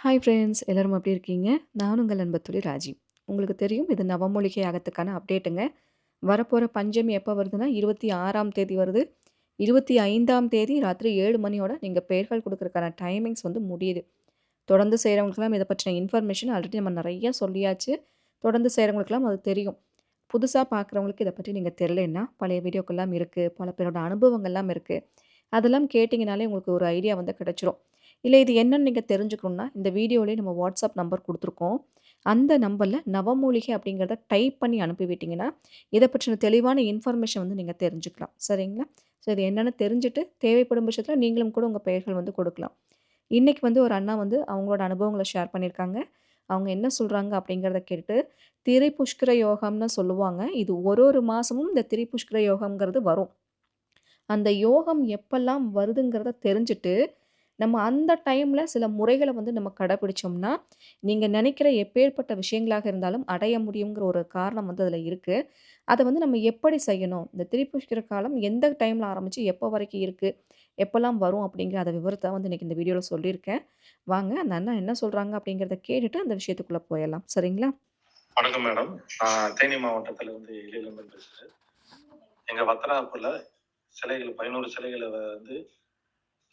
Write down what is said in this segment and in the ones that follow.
Hi friends எல்லோரும் எப்படி இருக்கீங்க? நான் உங்கள் அன்பத்துளி ராஜி. உங்களுக்கு தெரியும் இது நவமூலிகை ஆகத்துக்கான அப்டேட்டுங்க வரப்போகிற பஞ்சமி எப்போ வருதுன்னா இருபத்தி ஆறாம் தேதி வருது. இருபத்தி ஐந்தாம் தேதி ராத்திரி ஏழு மணியோட நீங்கள் பெயர்கள் கொடுக்குறதுக்கான டைமிங்ஸ் வந்து முடியுது. தொடர்ந்து செய்கிறவங்களுக்குலாம் இதை பற்றின இன்ஃபர்மேஷன் ஆல்ரெடி நம்ம நிறையா சொல்லியாச்சு. தொடர்ந்து செய்கிறவங்களுக்குலாம் அது தெரியும். புதுசாக பார்க்குறவங்களுக்கு இதை பற்றி நீங்கள் தெரிலன்னா பழைய வீடியோக்கெல்லாம் இருக்குது பல பேரோட அனுபவங்கள்லாம் இருக்குது அதெல்லாம் கேட்டிங்கனாலே உங்களுக்கு ஒரு ஐடியா வந்து கிடச்சிரும். இல்லை இது என்னன்னு நீங்கள் தெரிஞ்சுக்கணுன்னா இந்த வீடியோலேயே நம்ம வாட்ஸ்அப் நம்பர் கொடுத்துருக்கோம். அந்த நம்பரில் நவமூலிகை அப்படிங்கிறத டைப் பண்ணி அனுப்பிவிட்டிங்கன்னா இதை பற்றின தெளிவான இன்ஃபர்மேஷன் வந்து நீங்கள் தெரிஞ்சுக்கலாம். சரிங்களா? ஸோ இது என்னென்னு தெரிஞ்சுட்டு தேவைப்படும் பட்சத்தில் நீங்களும் கூட உங்கள் பெயர்கள் வந்து கொடுக்கலாம். இன்றைக்கி வந்து ஒரு அண்ணா வந்து அவங்களோட அனுபவங்களை ஷேர் பண்ணியிருக்காங்க. அவங்க என்ன சொல்கிறாங்க அப்படிங்கிறத கேட்டு திரிபுஷ்கர யோகம்னு சொல்லுவாங்க. இது ஒரு ஒரு மாதமும் இந்த திரிபுஷ்கர யோகம்ங்கிறது வரும். அந்த யோகம் எப்பெல்லாம் வருதுங்கிறத தெரிஞ்சுட்டு நம்ம அந்த டைமில் சில முறைகளை வந்து நம்ம கடைப்பிடிச்சோம்னா நீங்கள் நினைக்கிற எப்பேற்பட்ட விஷயங்களாக இருந்தாலும் அடைய முடியுங்கிற ஒரு காரணம் வந்து அதில் இருக்குது அதை வந்து நம்ம எப்படி செய்யணும்? இந்த திருப்பிக்கிற காலம் எந்த டைமில் ஆரம்பித்து எப்போ வரைக்கும் இருக்குது எப்போல்லாம் வரும் அப்படிங்கிற அதை விவரத்தை வந்து இன்றைக்கி இந்த வீடியோவில் சொல்லியிருக்கேன். வாங்க அந்த அண்ணா என்ன சொல்கிறாங்க அப்படிங்கிறத கேட்டுட்டு அந்த விஷயத்துக்குள்ளே போயிடலாம். சரிங்களா? வணக்கம் மேடம். தேனி மாவட்டத்தில் வந்து எழிலம்பன் பேசுகிறேன் எங்கள் வத்தராப்பில் சிலைகள் பதினோரு சிலைகளை வந்து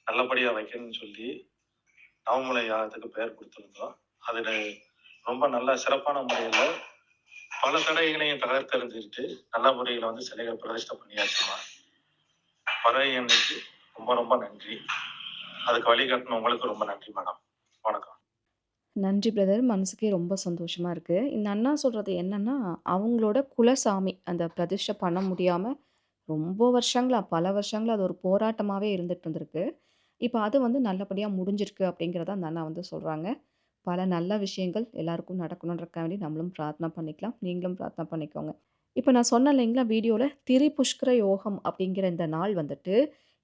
நல்லபடியா வைக்கணும்னு சொல்லி நவமலை யாகத்துக்கு பெயர் கொடுத்துருந்தோம். அதில் ரொம்ப நல்ல சிறப்பான முறையில் பல தடைகளையும் தகர்த்தெறிஞ்சுக்கிட்டு நல்ல முறையில் வந்து சிலைகள் பிரதிஷ்டை பண்ணியாச்சுமா? வர அன்னைக்கு ரொம்ப ரொம்ப நன்றி. அதுக்கு வழிகாட்டின உங்களுக்கு ரொம்ப நன்றி மேடம். வணக்கம். நன்றி பிரதர். மனசுக்கே ரொம்ப சந்தோஷமாக இருக்குது இந்த அண்ணா சொல்கிறது என்னென்னா அவங்களோட குலசாமி அந்த பிரதிஷ்டை பண்ண முடியாமல் ரொம்ப வருஷங்களா பல வருஷங்களா அது ஒரு போராட்டமாகவே இருந்துட்டு இருந்திருக்கு. இப்போ அது வந்து நல்லபடியாக முடிஞ்சிருக்கு அப்படிங்கிறத அந்த அண்ணா வந்து சொல்கிறாங்க பல நல்ல விஷயங்கள் எல்லாருக்கும் நடக்கணுன்றக்க வேண்டி நம்மளும் பிரார்த்தனை பண்ணிக்கலாம். நீங்களும் பிரார்த்தனை பண்ணிக்கோங்க. இப்போ நான் சொன்ன இல்லைங்களா வீடியோவில் திரிபுஷ்கர யோகம் அப்படிங்கிற இந்த நாள் வந்துட்டு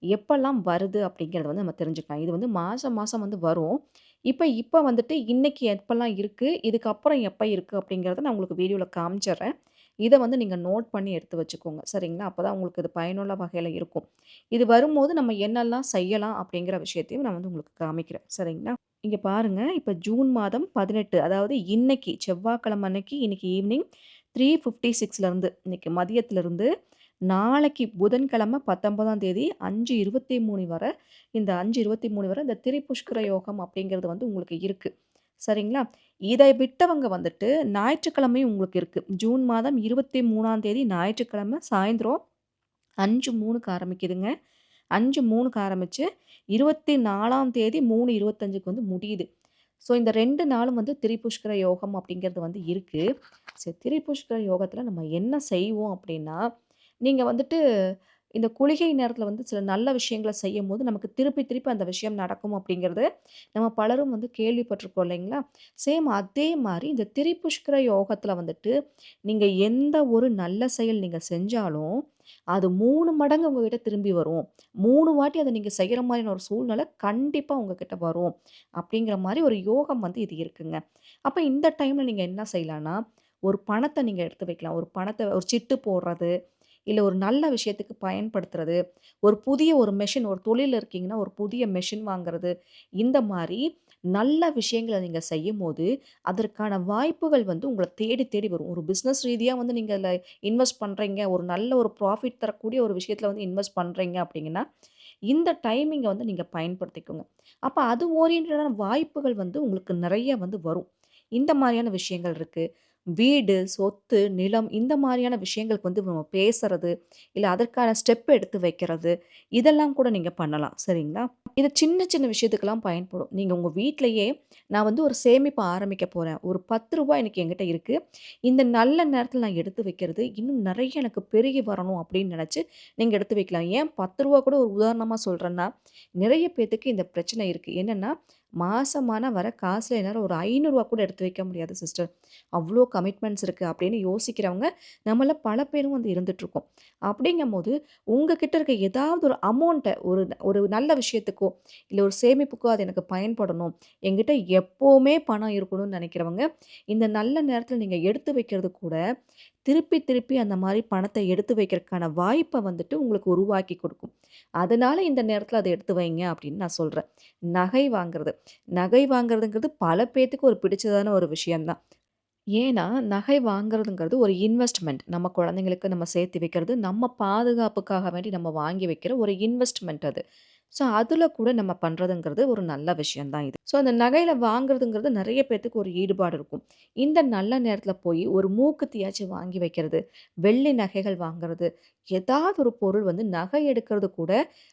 எப்பெல்லாம் வருது அப்படிங்கிறத வந்து நம்ம தெரிஞ்சுக்கலாம். இது வந்து மாதம் மாதம் வந்து வரும். இப்போ இப்போ வந்துட்டு இன்றைக்கி எப்போல்லாம் இருக்குது இதுக்கப்புறம் எப்போ இருக்குது அப்படிங்கிறத நான் உங்களுக்கு வீடியோவில் காமிச்சிட்றேன். இதை வந்து நீங்கள் நோட் பண்ணி எடுத்து வச்சுக்கோங்க. சரிங்களா? அப்போ தான் உங்களுக்கு இது பயனுள்ள வகையில் இருக்கும். இது வரும்போது நம்ம என்னெல்லாம் செய்யலாம் அப்படிங்கிற விஷயத்தையும் நான் வந்து உங்களுக்கு காமிக்கிறேன். சரிங்களா? இங்கே பாருங்கள் இப்போ ஜூன் மாதம் பதினெட்டு அதாவது இன்னைக்கு செவ்வாய்க்கிழமை அன்னைக்கு இன்றைக்கி ஈவினிங் த்ரீ ஃபிஃப்டி சிக்ஸ்லேருந்து இன்னைக்கு மதியத்துலேருந்து நாளைக்கு புதன்கிழமை பத்தொன்பதாம் தேதி அஞ்சு இருபத்தி மூணு வரை இந்த அஞ்சு இருபத்தி மூணு வரை இந்த திரிபுஷ்கர யோகம் அப்படிங்கிறது வந்து உங்களுக்கு இருக்குது சரிங்களா? இதை விட்டவங்க வந்துட்டு ஞாயிற்றுக்கிழமையும் உங்களுக்கு இருக்குது ஜூன் மாதம் இருபத்தி மூணாம் தேதி ஞாயிற்றுக்கிழமை சாயந்தரம் அஞ்சு மூணுக்கு ஆரம்பிக்குதுங்க. அஞ்சு மூணுக்கு ஆரம்பித்து இருபத்தி நாலாம் தேதி மூணு இருபத்தஞ்சுக்கு வந்து முடியுது. ஸோ இந்த ரெண்டு நாளும் வந்து திரிபுஷ்கர யோகம் அப்படிங்கிறது வந்து இருக்குது சரி திரிபுஷ்கர யோகத்தில் நம்ம என்ன செய்வோம் அப்படின்னா நீங்கள் வந்துட்டு இந்த குளிகை நேரத்தில் வந்து சில நல்ல விஷயங்கள செய்யும்போது நமக்கு திருப்பி திருப்பி அந்த விஷயம் நடக்கும் அப்படிங்கிறது நம்ம பலரும் வந்து கேள்விப்பட்டிருக்கோம் இல்லைங்களா? சேம் அதே மாதிரி இந்த திரிபுஷ்கர யோகத்தில் வந்துட்டு நீங்கள் எந்த ஒரு நல்ல செயல் நீங்கள் செஞ்சாலும் அது மூணு மடங்கு உங்ககிட்ட திரும்பி வரும். மூணு வாட்டி அதை நீங்கள் செய்கிற மாதிரியான ஒரு சூழ்நிலை கண்டிப்பாக உங்ககிட்ட வரும் அப்படிங்கிற மாதிரி ஒரு யோகம் வந்து இது இருக்குங்க. அப்போ இந்த டைமில் நீங்கள் என்ன செய்யலான்னா ஒரு பணத்தை நீங்கள் எடுத்து வைக்கலாம். ஒரு பணத்தை ஒரு சிட்டு போடுறது இல்லை ஒரு நல்ல விஷயத்துக்கு பயன்படுத்துறது. ஒரு புதிய ஒரு மெஷின் ஒரு தொழில் இருக்கீங்கன்னா ஒரு புதிய மெஷின் வாங்குறது. இந்த மாதிரி நல்ல விஷயங்களை நீங்கள் செய்யும்போது அதற்கான வாய்ப்புகள் வந்து உங்களை தேடி தேடி வரும். ஒரு பிஸ்னஸ் ரீதியாக வந்து நீங்கள் அதில் இன்வெஸ்ட் பண்ணுறீங்க ஒரு நல்ல ஒரு ப்ராஃபிட் தரக்கூடிய ஒரு விஷயத்தில் வந்து இன்வெஸ்ட் பண்ணுறீங்க அப்படிங்கன்னா இந்த டைமிங்கை வந்து நீங்கள் பயன்படுத்திக்கோங்க. அப்போ அது ஓரியன்டான வாய்ப்புகள் வந்து உங்களுக்கு நிறைய வந்து வரும். இந்த மாதிரியான விஷயங்கள் இருக்குது வீடு, சொத்து, நிலம் இந்த மாதிரியான விஷயங்களுக்கு வந்து நம்ம பேசுறது, இல்லை அதற்கான ஸ்டெப் எடுத்து வைக்கிறது, இதெல்லாம் கூட நீங்கள் பண்ணலாம். சரிங்களா? இது சின்ன சின்ன விஷயத்துக்கெல்லாம் பயன்படும். நீங்கள் உங்கள் வீட்டிலையே நான் வந்து ஒரு சேமிப்பு ஆரம்பிக்க போகிறேன் ஒரு பத்து ரூபாய் எனக்கு என்கிட்ட இருக்குது இந்த நல்ல நேரத்தில் நான் எடுத்து வைக்கிறது, இன்னும் நிறைய எனக்கு பெருகி வரணும் அப்படின்னு நினச்சி நீங்கள் எடுத்து வைக்கலாம். ஏன் பத்து ரூபா கூட ஒரு உதாரணமாக சொல்கிறேன்னா நிறைய பேத்துக்கு இந்த பிரச்சனை இருக்குது என்னென்னா மாசமான வர காசில் என்னால் ஒரு ஐநூறுரூவா கூட எடுத்து வைக்க முடியாது சிஸ்டர். அவ்வளோ கமிட்மெண்ட்ஸ் இருக்குது அப்படின்னு யோசிக்கிறவங்க, நம்மள பல பேரும் வந்து இருந்துகிட்ருக்கோம் அப்படிங்கும்போது, உங்க கிட்ட இருக்க ஏதாவது ஒரு அமௌண்ட்டை ஒரு ஒரு நல்ல விஷயத்துக்கோ, இல்லை ஒரு சேமிப்புக்கோ அது எனக்கு பயன்படணும். எங்கிட்ட எப்போவுமே பணம் இருக்கணும்னு நினைக்கிறவங்க, இந்த நல்ல நேரத்தில் நீங்கள் எடுத்து வைக்கிறது கூட, திருப்பி திருப்பி அந்த மாதிரி பணத்தை எடுத்து வைக்கிறதுக்கான வாய்ப்பை வந்துட்டு உங்களுக்கு உருவாக்கி கொடுக்கும் அதனால இந்த நேரத்தில் அதை எடுத்து வைங்க அப்படின்னு நான் சொல்கிறேன் நகை வாங்குறது. நகை வாங்குறதுங்கிறது பல பேத்துக்கு ஒரு பிடிச்சதான ஒரு விஷயம்தான் ஏன்னா, நகை வாங்குறதுங்கிறது ஒரு இன்வெஸ்ட்மெண்ட் நம்ம குழந்தைங்களுக்கு நம்ம சேர்த்து வைக்கிறது, நம்ம பாதுகாப்புக்காக வேண்டி நம்ம வாங்கி வைக்கிற ஒரு இன்வெஸ்ட்மெண்ட் அது. ஸோ, அதில் கூட நம்ம பண்ணுறதுங்கிறது ஒரு நல்ல விஷயம் தான் இது. ஸோ, அந்த நகையில் வாங்குறதுங்கிறது நிறைய பேர்த்துக்கு ஒரு ஈடுபாடு இருக்கும். இந்த நல்ல நேரத்தில் போய் ஒரு மூக்குத்தியாச்சும் வாங்கி வைக்கிறது, வெள்ளி நகைகள் வாங்குறது, ஏதாவது ஒரு பொருள் வந்து நகை எடுக்கிறது கூட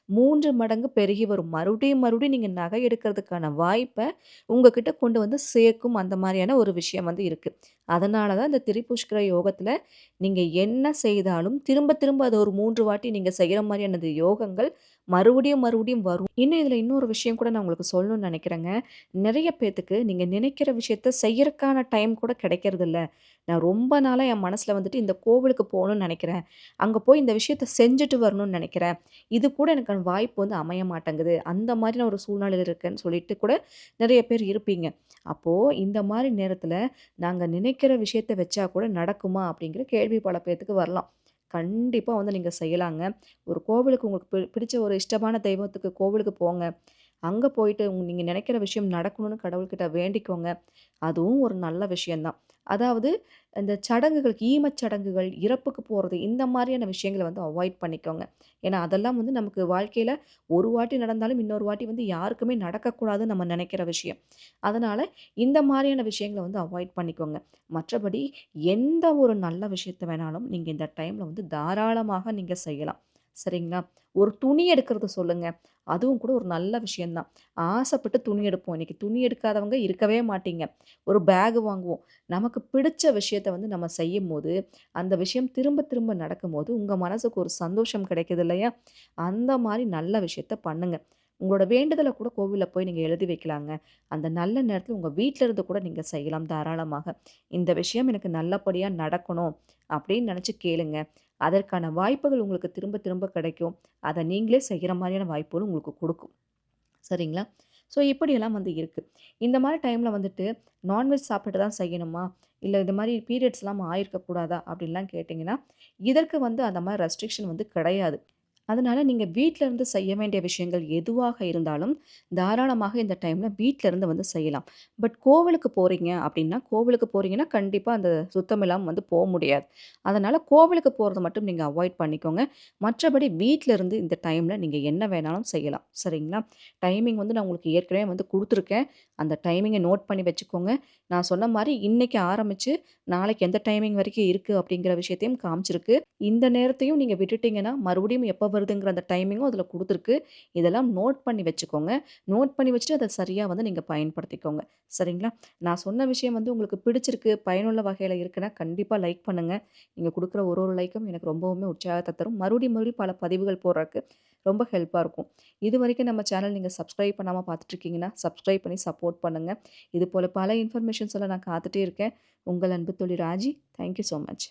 மூன்று மடங்கு பெருகி வரும். மறுபடியும் மறுபடியும் நீங்கள் நகை எடுக்கிறதுக்கான வாய்ப்பை உங்ககிட்ட கொண்டு வந்து சேர்க்கும் அந்த மாதிரியான ஒரு விஷயம் வந்து இருக்குது அதனால தான் இந்த திரிபுஷ்கர யோகத்தில் நீங்கள் என்ன செய்தாலும் திரும்ப திரும்ப அதை ஒரு மூன்று வாட்டி நீங்கள் செய்கிற மாதிரியானது யோகங்கள் மறுபடியும் மறுபடியும் வரும். இன்னும் இதில் இன்னொரு விஷயம் கூட நான் உங்களுக்கு சொல்லணும்னு நினைக்கிறேங்க நிறைய பேர்த்துக்கு நீங்கள் நினைக்கிற விஷயத்த செய்யறக்கான டைம் கூட கிடைக்கிறதில்ல. நான் ரொம்ப நாளாக என் மனசில் வந்துட்டு இந்த கோவிலுக்கு போகணும்னு நினைக்கிறேன் அங்கே போய் இந்த விஷயத்த செஞ்சுட்டு வரணும்னு நினைக்கிறேன் இது கூட எனக்கான வாய்ப்பு வந்து அமைய மாட்டேங்குது. அந்த மாரியான ஒரு சூழ்நிலையில் இருக்கேன்னு சொல்லிட்டு கூட நிறைய பேர் இருப்பீங்க. அப்போது இந்த மாதிரி நேரத்தில் நாங்கள் நினைக்கிற விஷயத்த வச்சா கூட நடக்குமா? அப்படிங்கிற கேள்வி பல பேர்த்துக்கு வரலாம். கண்டிப்பாக வந்து நீங்கள் செய்யலாங்க. ஒரு கோவிலுக்கு உங்களுக்கு பி பிடிச்ச ஒரு இஷ்டமான தெய்வத்துக்கு கோவிலுக்கு போங்க. அங்கே போயிட்டு நீங்கள் நினைக்கிற விஷயம் நடக்கணும்னு கடவுள்கிட்ட வேண்டிக்கோங்க. அதுவும் ஒரு நல்ல விஷயந்தான் அதாவது இந்த சடங்குகள், ஈமச் சடங்குகள், இறப்புக்கு போகிறது இந்த மாதிரியான விஷயங்கள வந்து அவாய்ட் பண்ணிக்கோங்க. ஏன்னா, அதெல்லாம் வந்து நமக்கு வாழ்க்கையில் ஒரு வாட்டி நடந்தாலும், இன்னொரு வாட்டி வந்து யாருக்குமே நடக்கக்கூடாதுன்னு நம்ம நினைக்கிற விஷயம். அதனால் இந்த மாதிரியான விஷயங்கள வந்து அவாய்ட் பண்ணிக்கோங்க. மற்றபடி எந்த ஒரு நல்ல விஷயத்த வேணாலும் நீங்கள் இந்த டைமில் வந்து தாராளமாக நீங்கள் செய்யலாம். சரிங்களா? ஒரு துணி எடுக்கிறது சொல்லுங்க. அதுவும் கூட ஒரு நல்ல விஷயம் தான். ஆசைப்பட்டு துணி எடுப்போம். இன்றைக்கி துணி எடுக்காதவங்க இருக்கவே மாட்டீங்க. ஒரு பேக் வாங்குவோம். நமக்கு பிடிச்ச விஷயத்த வந்து நம்ம செய்யும் போது அந்த விஷயம் திரும்ப திரும்ப நடக்கும்போது, உங்கள் மனசுக்கு ஒரு சந்தோஷம் கிடைக்குது இல்லையா? அந்த மாதிரி நல்ல விஷயத்த பண்ணுங்க. உங்களோட வேண்டுதலை கூட கோவிலில் போய் நீங்கள் எழுதி வைக்கலாங்க. அந்த நல்ல நேரத்தில் உங்கள் வீட்டில் இருந்து கூட நீங்கள் செய்யலாம் தாராளமாக. இந்த விஷயம் எனக்கு நல்லபடியாக நடக்கணும் அப்படின்னு நினச்சி கேளுங்க. அதற்கான வாய்ப்புகள் உங்களுக்கு திரும்ப திரும்ப கிடைக்கும். அதை நீங்களே செய்கிற மாதிரியான வாய்ப்புகளும் உங்களுக்கு கொடுக்கும் சரிங்களா? ஸோ இப்படியெல்லாம் வந்து இருக்குது இந்த மாதிரி டைமில் வந்துட்டு நான்வெஜ் சாப்பிட்டு தான் செய்யணுமா? இல்லை இது மாதிரி பீரியட்ஸ்லாம் ஆயிருக்கக்கூடாதா அப்படின்லாம் கேட்டிங்கன்னா இதற்கு வந்து அந்த மாதிரி ரெஸ்ட்ரிக்ஷன் வந்து கிடையாது. அதனால் நீங்கள் வீட்டிலேருந்து இருந்து செய்ய வேண்டிய விஷயங்கள் எதுவாக இருந்தாலும், தாராளமாக இந்த டைமில் வீட்டிலேருந்து இருந்து வந்து செய்யலாம். பட் கோவிலுக்கு போகிறீங்க அப்படின்னா, கோவிலுக்கு போகிறீங்கன்னா கண்டிப்பாக அந்த சுத்தம் இல்லாமல் வந்து போக முடியாது. அதனால் கோவிலுக்கு போகிறத மட்டும் நீங்கள் அவாய்ட் பண்ணிக்கோங்க. மற்றபடி வீட்டிலேருந்து இருந்து இந்த டைமில் நீங்கள் என்ன வேணாலும் செய்யலாம். சரிங்களா? டைமிங் வந்து நான் உங்களுக்கு ஏற்கனவே வந்து கொடுத்துருக்கேன் அந்த டைமிங்கை நோட் பண்ணி வச்சுக்கோங்க. நான் சொன்ன மாதிரி இன்றைக்கி ஆரம்பித்து நாளைக்கு எந்த டைமிங் வரைக்கும் இருக்குது அப்படிங்கிற விஷயத்தையும் காமிச்சிருக்கு. இந்த நேரத்தையும் நீங்கள் விட்டுட்டீங்கன்னா, மறுபடியும் எப்போ வருதுங்கிற அந்த டைமிங்கும் அதில் கொடுத்துருக்கு இதெல்லாம் நோட் பண்ணி வச்சுக்கோங்க. நோட் பண்ணி வச்சுட்டு அதை சரியாக வந்து நீங்கள் பயன்படுத்திக்கோங்க. சரிங்களா? நான் சொன்ன விஷயம் வந்து உங்களுக்கு பிடிச்சிருக்கு, பயனுள்ள வகையில் இருக்குன்னா, கண்டிப்பாக லைக் பண்ணுங்கள் நீங்கள் கொடுக்குற ஒரு ஒரு லைக்கும் எனக்கு ரொம்பவுமே உற்சாகத்தை தரும். மறுபடியும் மறுபடியும் பல பதிவுகள் போடுறதுக்கு ரொம்ப ஹெல்ப்பாக இருக்கும். இது வரைக்கும் நம்ம சேனல் நீங்கள் சப்ஸ்கிரைப் பண்ணாமல் பார்த்துட்ருக்கீங்கன்னா சப்ஸ்கிரைப் பண்ணி சப்போர்ட் பண்ணுங்கள் இது போல் பல இன்ஃபர்மேஷன்ஸ் எல்லாம் நான் காத்துட்டே இருக்கேன். உங்கள் அன்பு தொழில் Raji. Thank you so much.